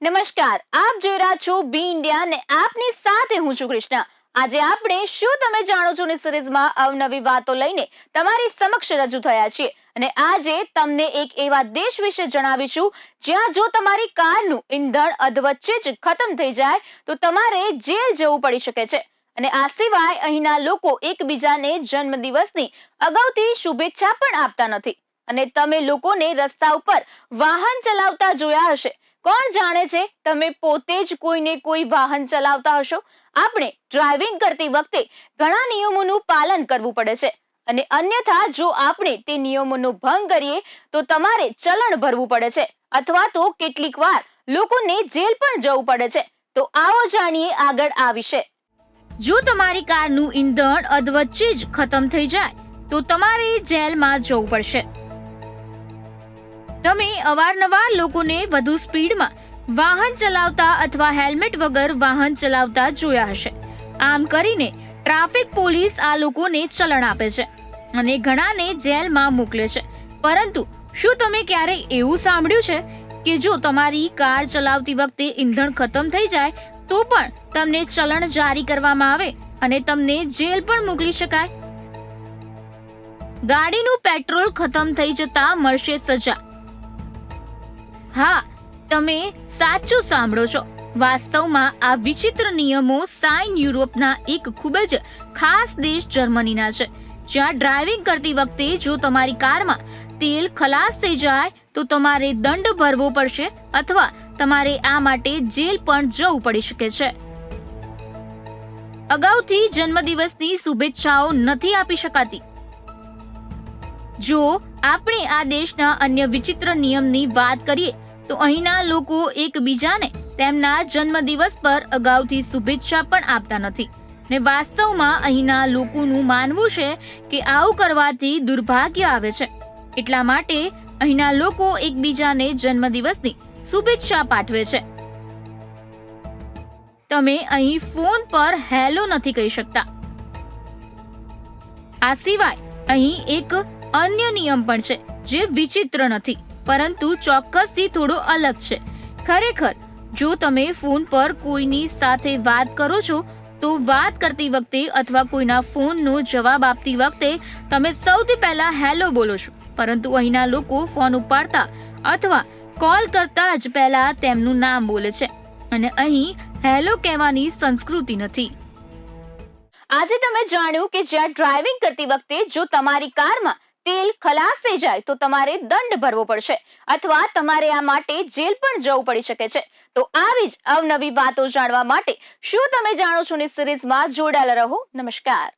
નમસ્કાર, આપ જોઈ રહ્યા છો બી ઇન્ડિયા ને આપની સાથે હું છું કૃષ્ણા. આજે આપણે શું તમે જાણો છો ની સિરીઝમાં અવનવી વાતો લઈને તમારી સમક્ષ રજૂ થયા છીએ. અને આજે તમને એક એવા દેશ વિશે જણાવીશું, જ્યાં જો તમારી કારનું ઈંધણ અધવચ્ચે જ ખતમ થઈ જાય, તો તમારે જેલ જવું પડી શકે છે. અને આ સિવાય અહીંના લોકો એકબીજાને જન્મદિવસની અગાઉથી શુભેચ્છા પણ આપતા નથી. અને તમે લોકોને રસ્તા ઉપર વાહન ચલાવતા જોયા હશે. કોણ જાણે છે તમે પોતે જ કોઈને કોઈ વાહન ચલાવતા હશો? આપણે ડ્રાઇવિંગ કરતી વખતે ઘણા નિયમોનું પાલન કરવું પડે છે. અને અન્યથા જો આપણે તે નિયમોનો ભંગ કરીએ, તો તમારે ચલણ ભરવું પડે છે. અથવા તો કેટલીક વાર લોકોને જેલ પણ જવું પડે છે. તો આવો જાણીએ આગળ આ વિશે. જો તમારી કારનું ઈંધણ અધવચ્ચે જ ખતમ થઈ જાય, તો તમારે જેલમાં જવું પડશે. તમે અવારનવાર લોકોને વધુ સ્પીડમાં વાહન ચલાવતા અથવા હેલ્મેટ વગર વાહન ચલાવતા જોયા હશે. આમ કરીને ટ્રાફિક પોલીસ આ લોકોને ચલણ આપે છે અને ઘણાને જેલમાં મોકલે છે. પરંતુ શું તમે ક્યારેય એવું સાંભળ્યું છે કે જો તમારી કાર ચલાવતી વખતે ઈંધણ ખતમ થઈ જાય, તો પણ તમને ચલણ જારી કરવામાં આવે અને તમને જેલ પણ મોકલી શકાય? ગાડીનું પેટ્રોલ ખતમ થઈ જતા મળશે સજા. હા, તમે સાચું સાંભળો છો. વાસ્તવમાં આ વિચિત્ર નિયમો સાઇન યુરોપના એક ખૂબ જ ખાસ દેશ જર્મનીના છે. જ્યાં ડ્રાઇવિંગ કરતી વખતે જો તમારી કારમાં તેલ ખલાસ થઈ જાય, તો તમારે દંડ ભરવો પડશે અથવા તમારે આ માટે જેલ પણ જવું પડી શકે છે. અગાઉથી જન્મદિવસની શુભેચ્છાઓ નથી આપી શકાતી. જો આપણે આ દેશના અન્ય વિચિત્ર નિયમની વાત કરીએ તો અહીંના લોકો એકબીજાને તેમના જન્મદિવસ પર અગાઉથી શુભેચ્છા પણ આપતા નથી. ને વાસ્તવમાં અહીંના લોકોનું માનવું છે કે આવું કરવાથી દુર્ભાગ્ય આવે છે. એટલા માટે અહીંના લોકો એકબીજાને જન્મદિવસની શુભેચ્છા પાઠવે છે. તમે અહીં ફોન પર હેલો નથી કહી શકતા. આ સિવાય અહીં એક અન્ય નિયમ પણ છે જે વિચિત્ર નથી. પરંતુ ચોક્કસથી થોડો અલગ છે. ખરેખર, જો તમે ફોન પર કોઈની સાથે વાત કરો છો, તો વાત કરતી વખતે અથવા કોઈના ફોનનો જવાબ આપતી વખતે તમે સૌથી પહેલા હેલો બોલો છો. પરંતુ અહીંના લોકો ફોન ઉપાડતા અથવા કોલ કરતા જ પહેલા તેમનું નામ બોલે છે. અને અહીં હેલો કહેવાની સંસ્કૃતિ નથી. આજે તમે જાણ્યું કે જ્યાં ડ્રાઇવિંગ કરતી વખતે જો તમારી કારમાં તેલ ખલાસ જાય તો તમારે દંડ ભરવો પડશે અથવા તમારે આ માટે જેલ પણ જવું પડી શકે છે. તો આવી જ અવનવી વાતો જાણવા માટે શું તમે જાણો છો ની સિરીઝમાં જોડાયેલા રહો. નમસ્કાર.